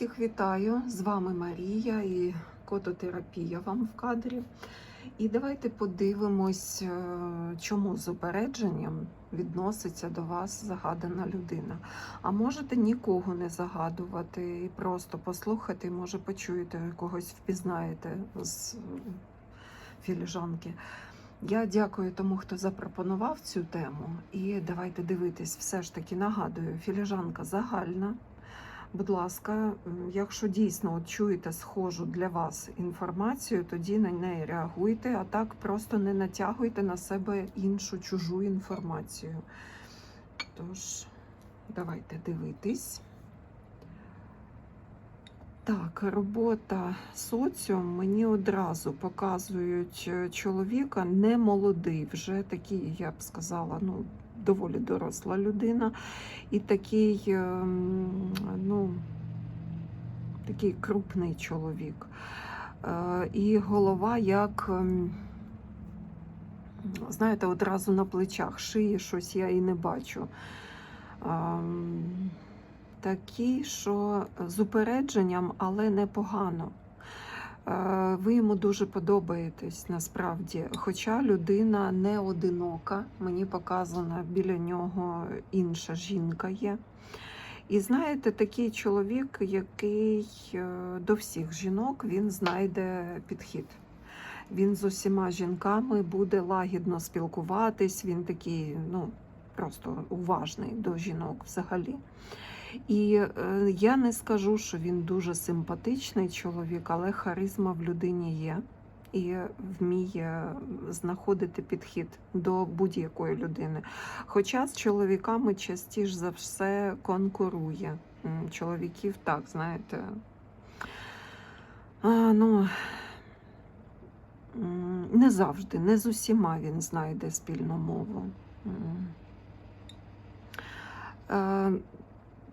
Всіх вітаю! З вами Марія і кототерапія вам в кадрі. І давайте подивимось, е, чому з упередженням відноситься до вас загадана людина. А можете нікого не загадувати і просто послухати, може почуєте, когось впізнаєте з філіжанки. Я дякую тому, хто запропонував цю тему. І давайте дивитись, все ж таки нагадую, філіжанка загальна. Будь ласка, якщо дійсно от чуєте схожу для вас інформацію, тоді на неї реагуйте, а так просто не натягуйте на себе іншу чужу інформацію. Тож, давайте дивитись. Так, робота соціум мені одразу показують е, чоловіка не молодий, вже такий, я б сказала, ну, доволі доросла людина, і такий, ем, ну, такий крупний чоловік. Е, І голова як, ем, знаєте, одразу на плечах, шиї щось я і не бачу. Ем, Такий, що з упередженням, але непогано. Ви йому дуже подобаєтесь насправді. Хоча людина не одинока, мені показано, біля нього інша жінка є. І знаєте, такий чоловік, який е, до всіх жінок він знайде підхід. Він з усіма жінками буде лагідно спілкуватись, він такий, ну, просто уважний до жінок взагалі. І е, я не скажу, що він дуже симпатичний чоловік, але харизма в людині є і вміє знаходити підхід до будь-якої людини. Хоча з чоловіками частіше за все конкурує. Чоловіків так, знаєте. А, ну, не завжди, не з усіма він знайде спільну мову.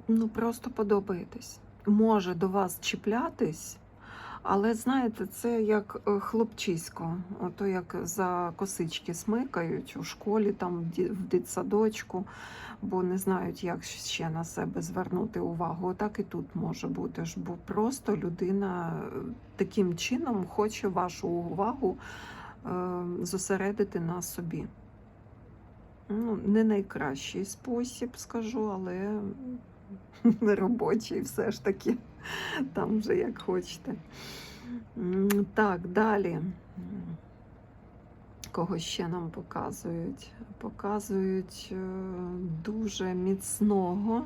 Ну, просто подобаєтесь. Може до вас чіплятись, але знаєте, це як е, хлопчисько. Ото як за косички смикають у школі, там в дитсадочку, бо не знають, як ще на себе звернути увагу. Отак і тут може бути ж, бо просто людина е, таким чином хоче вашу увагу е, зосередити на собі. Ну, не найкращий спосіб, скажу, але робочий все ж таки. Там вже як хочете. Так, далі. Кого ще нам показують? Показують е, дуже міцного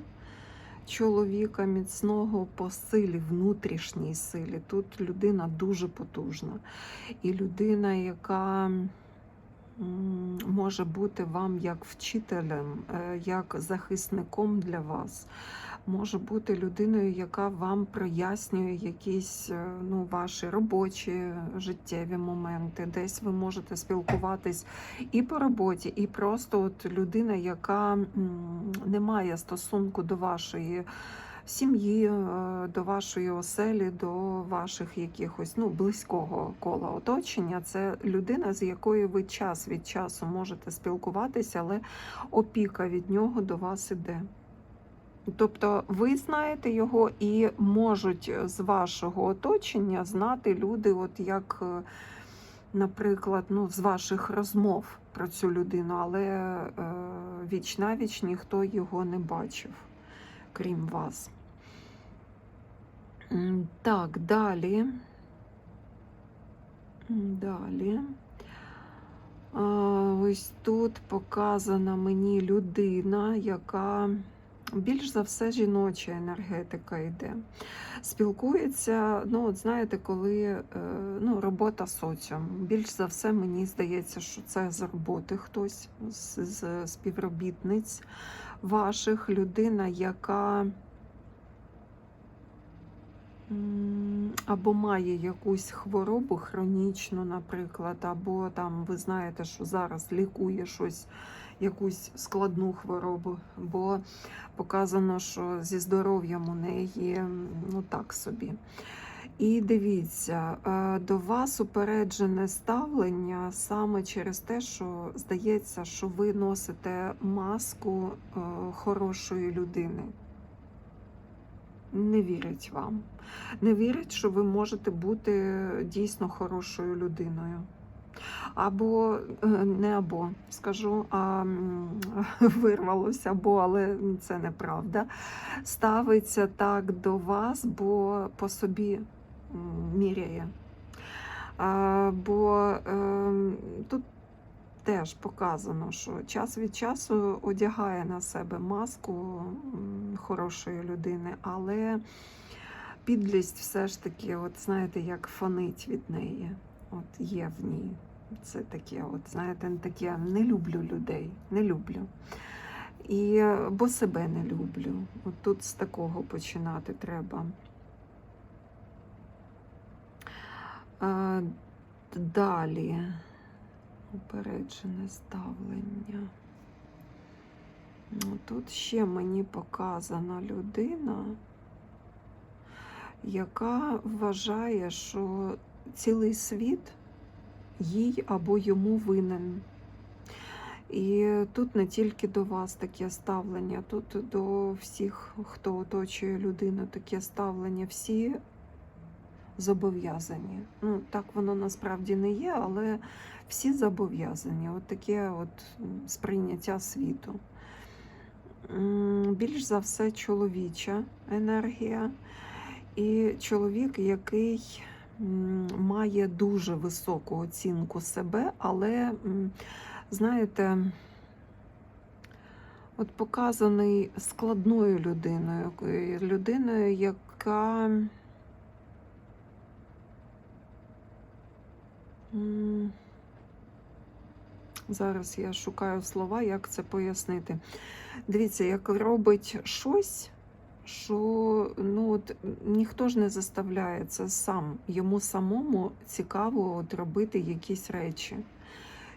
чоловіка, міцного по силі, внутрішній силі. Тут людина дуже потужна. І людина, яка може бути вам як вчителем, е, як захисником для вас. Може бути людиною, яка вам прояснює якісь е, ну, ваші робочі життєві моменти. Десь ви можете спілкуватись і по роботі, і просто от людина, яка не має стосунку до вашої сім'ї, е, до вашої оселі, до ваших якихось ну, близького кола оточення. Це людина, з якою ви час від часу можете спілкуватися, але опіка від нього до вас іде. Тобто ви знаєте його і можуть з вашого оточення знати люди, от як, е, наприклад, ну, з ваших розмов про цю людину, але е, віч навіч ніхто його не бачив, крім вас. Так, далі. Далі. Ось тут показана мені людина, яка більш за все жіноча енергетика йде. Спілкується, ну, от знаєте, коли е, ну, робота соціум. Більш за все, мені здається, що це з роботи хтось з співробітниць ваших, людина, яка або має якусь хворобу хронічну, наприклад, або там ви знаєте, що зараз лікує щось, якусь складну хворобу, бо показано, що зі здоров'ям у неї ну так собі. І дивіться, е, до вас упереджене ставлення саме через те, що здається, що ви носите маску е, хорошої людини. не вірять вам. Не вірять, що ви можете бути дійсно хорошою людиною. Або е, не або скажу, а вирвалося, або, але це неправда. Ставиться так до вас, бо по собі міряє. Бо е, тут теж показано, що час від часу одягає на себе маску хорошої людини, але підлість все ж таки, от знаєте, як фонить від неї. От є в ній. Це таке, от знаєте, таке не люблю людей, не люблю. І бо себе не люблю. От тут з такого починати треба. Далі упереджене ставлення. Ну, Тут ще мені показана людина, яка вважає, що цілий світ їй або йому винен. І тут не тільки до вас таке ставлення, тут до всіх, хто оточує людину, таке ставлення. Всі зобов'язані. Ну, так воно насправді не є, але всі зобов'язані. От таке от сприйняття світу. Більш за все, чоловіча енергія. І чоловік, який має дуже високу оцінку себе, але, знаєте, от показаний складною людиною, е, людиною, яка зараз я шукаю слова, як це пояснити. Дивіться, як робить щось, що ну, от, ніхто ж не заставляє це сам. Йому самому цікаво от, робити якісь речі.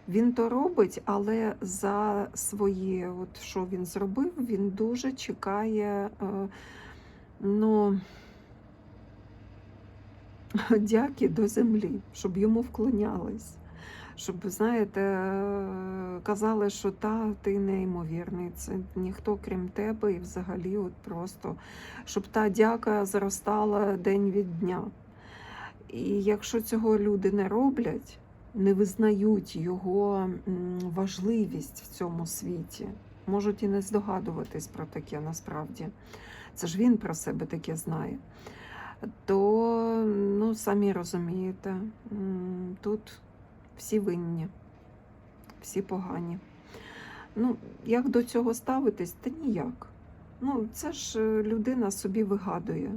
Він то робить, але за своє, от, що він зробив, він дуже чекає е, ну, дяки до землі, щоб йому вклонялись. Щоб, знаєте, казали, що та ти неймовірний, це ніхто крім тебе, і взагалі, от просто щоб та дяка зростала день від дня. І якщо цього люди не роблять, не визнають його важливість в цьому світі, можуть і не здогадуватись про таке насправді. Це ж він про себе таке знає. То, ну, самі розумієте, тут всі винні, всі погані. Ну, як до цього ставитись? Та ніяк. Ну, це ж е, людина собі вигадує.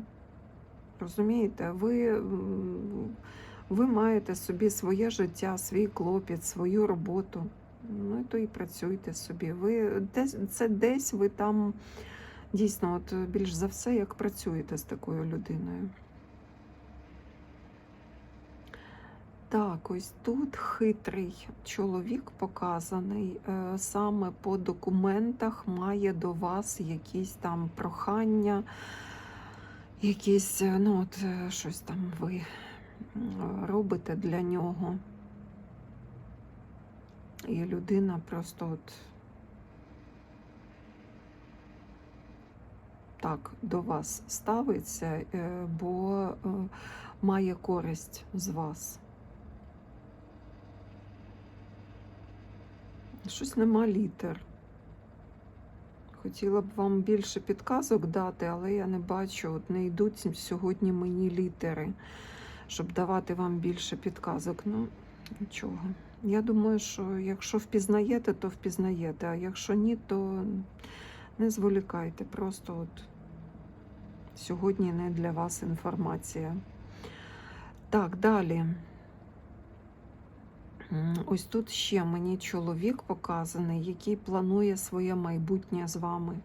Розумієте, ви, ви маєте собі своє життя, свій клопіт, свою роботу. Ну, і то і працюйте собі. Ви це десь ви там дійсно, от більш за все, як працюєте з такою людиною. Так, ось тут хитрий чоловік показаний. е, Саме по документах має до вас якісь там прохання, якісь, е, ну от е, щось там ви робите для нього. І людина просто от так до вас ставиться, е, бо е, має користь з вас. Щось нема літер. Хотіла б вам більше підказок дати, але я не бачу, от не йдуть сьогодні мені літери, щоб давати вам більше підказок. Ну, нічого. Я думаю, що якщо впізнаєте, то впізнаєте, а якщо ні, то не зволікайте. Просто от сьогодні не для вас інформація. Так, далі. Ось тут ще мені чоловік показаний, який планує своє майбутнє з вами.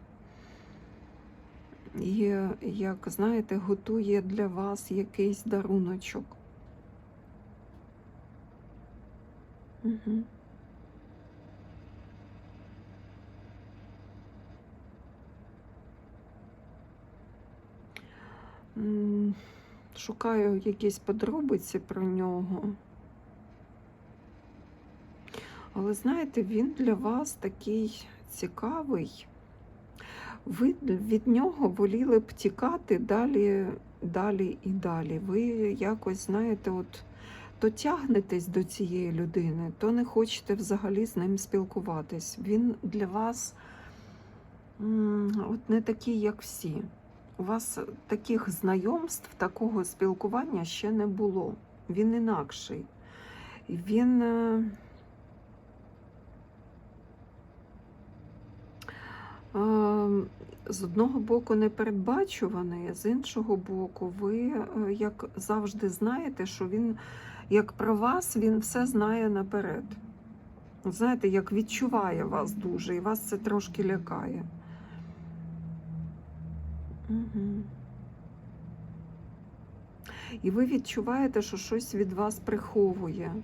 І, як знаєте, готує для вас якийсь даруночок. Угу. Шукаю якісь подробиці про нього. Але знаєте, він для вас такий цікавий. ви від нього воліли б тікати далі, далі і далі. Ви якось, знаєте, от то тягнетесь до цієї людини, то не хочете взагалі з ним спілкуватись. Він для вас от не такий, як всі. У вас таких знайомств, такого спілкування ще не було. Він інакший. Він. е, е, З одного боку непередбачуваний, з іншого боку, ви е, як завжди знаєте, що він, як про вас, він все знає наперед. Знаєте, як відчуває вас дуже, і вас це трошки лякає. І ви відчуваєте, що щось від вас приховує.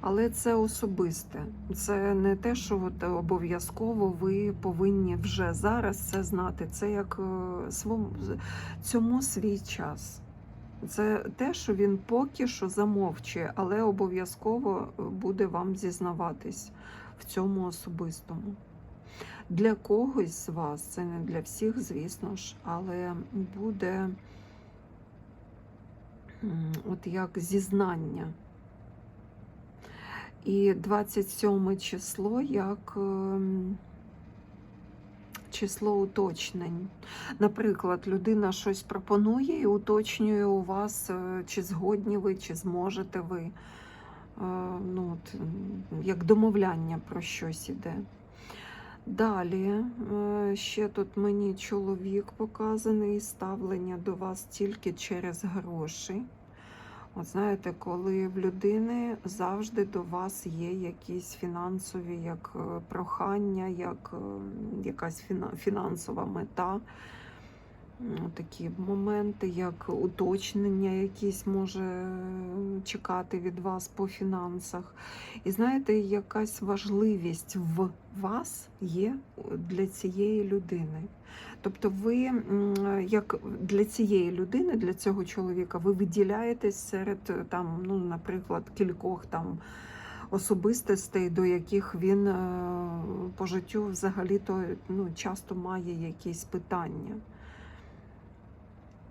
Але це особисте. Це не те, що обов'язково ви повинні вже зараз це знати. Це як е, цьому свій час. Це те, що він поки що замовчує, але обов'язково буде вам зізнаватись в цьому особистому. Для когось з вас, це не для всіх, звісно ж, але буде от як зізнання. І 27 число як ем, число уточнень. Наприклад, людина щось пропонує і уточнює у вас, е, чи згодні ви, чи зможете ви. Е, Ну, от, як домовляння про щось іде. Далі е, ще тут мені чоловік показаний, ставлення до вас тільки через гроші. От знаєте, коли в людини завжди до вас є якісь фінансові як е, прохання, як е, якась фінансова мета. М, Такі моменти, як уточнення якісь може е, чекати від вас по фінансах. І знаєте, якась важливість в вас є для цієї людини. Тобто, ви як для цієї людини, для цього чоловіка, ви виділяєтесь серед е, там, ну, наприклад, кількох там особистостей, до яких він е, по життю взагалі-то ну, часто має якісь питання.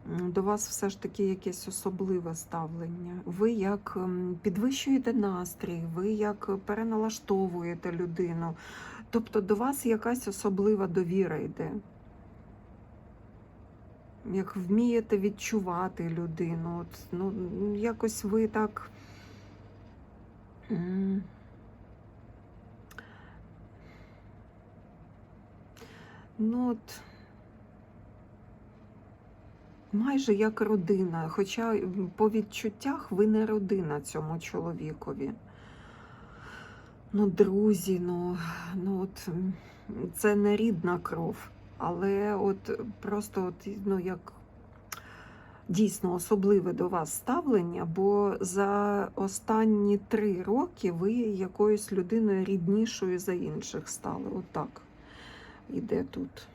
До вас все ж таки якесь особливе ставлення. Ви як підвищуєте настрій, ви як переналаштовуєте людину. Тобто до вас якась особлива довіра йде. Як вмієте відчувати людину. От, ну, якось ви так. Ну, от, майже як родина. Хоча по відчуттях ви не родина цьому чоловікові. Ну, друзі, ну, ну от це не рідна кров, але от просто от, ну, як дійсно особливе до вас ставлення, бо за останні три роки ви якоюсь людиною ріднішою за інших стали. Отак іде тут.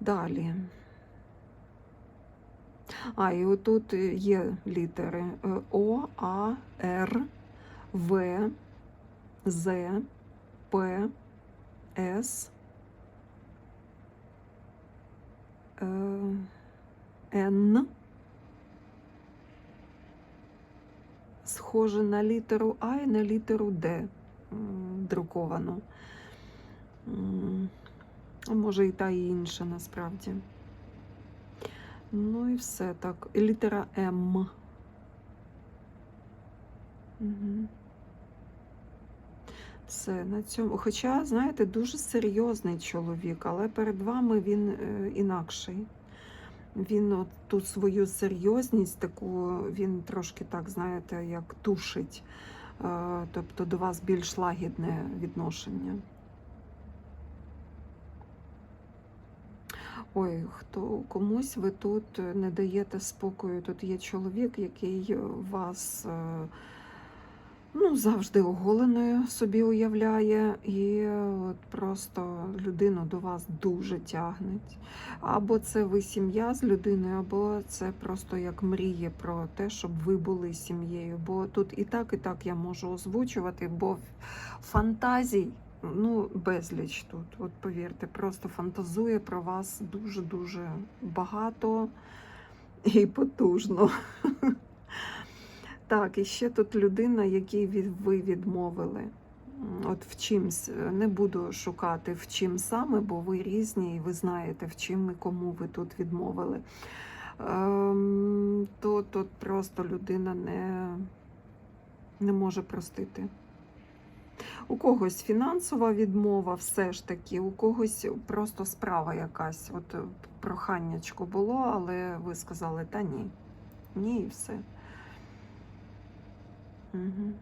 Далі. А, і отут є літери е, О, А, Р, В, З, П, С, е, Н. Схоже на літеру А і на літеру Д друковано. А може і та і інша насправді. Ну і все так. І літера М. Угу. Все на цьому. Хоча, знаєте, дуже серйозний чоловік, але перед вами він е, інакший. Він от ту свою серйозність, таку він трошки так, знаєте, як тушить. Е, тобто до вас більш лагідне відношення. Ой, хто комусь ви тут не даєте спокою. Тут є чоловік, який вас е, ну, завжди оголеною собі уявляє, і от просто людину до вас дуже тягнеть. Або це ви сім'я з людиною, або це просто як мріє про те, щоб ви були сім'єю. Бо тут і так, і так я можу озвучувати, бо фантазій ну, безліч тут. От повірте, просто фантазує про вас дуже-дуже багато і потужно. Так, і ще тут людина, якій ви відмовили. От в чимсь е, не буду шукати в чим саме, бо ви різні і ви знаєте, в чим і кому ви тут відмовили. Ем, то тут просто людина не, не може простити. У когось фінансова відмова, все ж таки, у когось просто справа якась. От е, проханнячко було, але ви сказали, та ні. Ні, і все. Угу.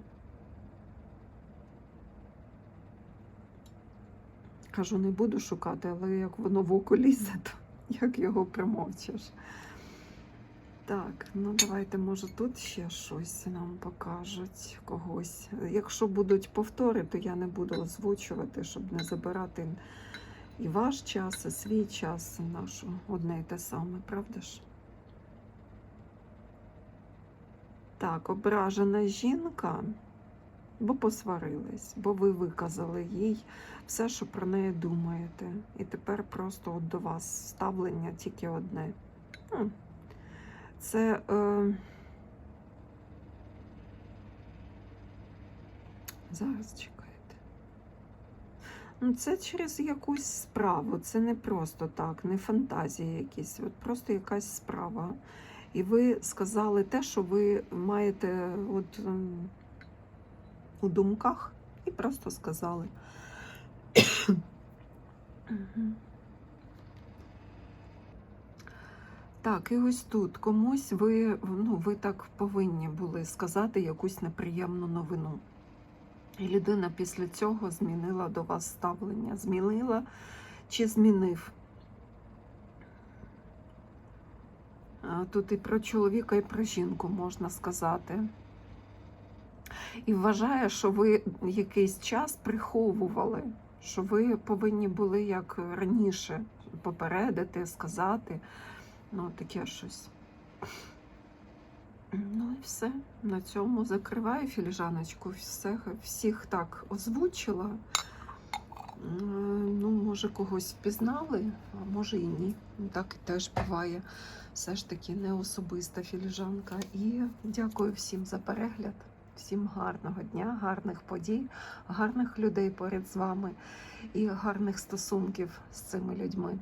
Кажу, не буду шукати, але як воно в око лізе, то як його примовчиш. Так, ну давайте, може, тут ще щось нам покажуть когось. Якщо будуть повтори, то я не буду озвучувати, щоб не забирати і ваш час, і свій час, нашу одне і те саме, правда ж? Так, ображена жінка, бо посварились, бо ви виказали їй все, що про неї думаєте. І тепер просто от до вас ставлення тільки одне. Це. Е... Зараз чекайте. Ну, це через якусь справу. Це не просто так, не фантазії якісь, от просто якась справа. І ви сказали те, що ви маєте от, ем, у думках, і просто сказали. Так, і ось тут комусь ви, ну, ви так повинні були сказати якусь неприємну новину. І людина після цього змінила до вас ставлення. Змінила чи змінив? Тут і про чоловіка, і про жінку можна сказати. І вважає, що ви якийсь час приховували, що ви повинні були як раніше попередити, сказати. Ну, таке щось. Ну і все. На цьому закриваю філіжаночку. Все, всіх так озвучила. Ну, може, когось впізнали, а може і ні. Так і теж буває. Все ж таки не особиста філіжанка. І дякую всім за перегляд. Всім гарного дня, гарних подій, гарних людей поряд з вами і гарних стосунків з цими людьми.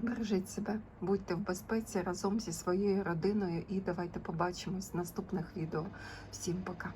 Бережіть себе, будьте в безпеці разом зі своєю родиною і давайте побачимось в наступних відео. Всім пока!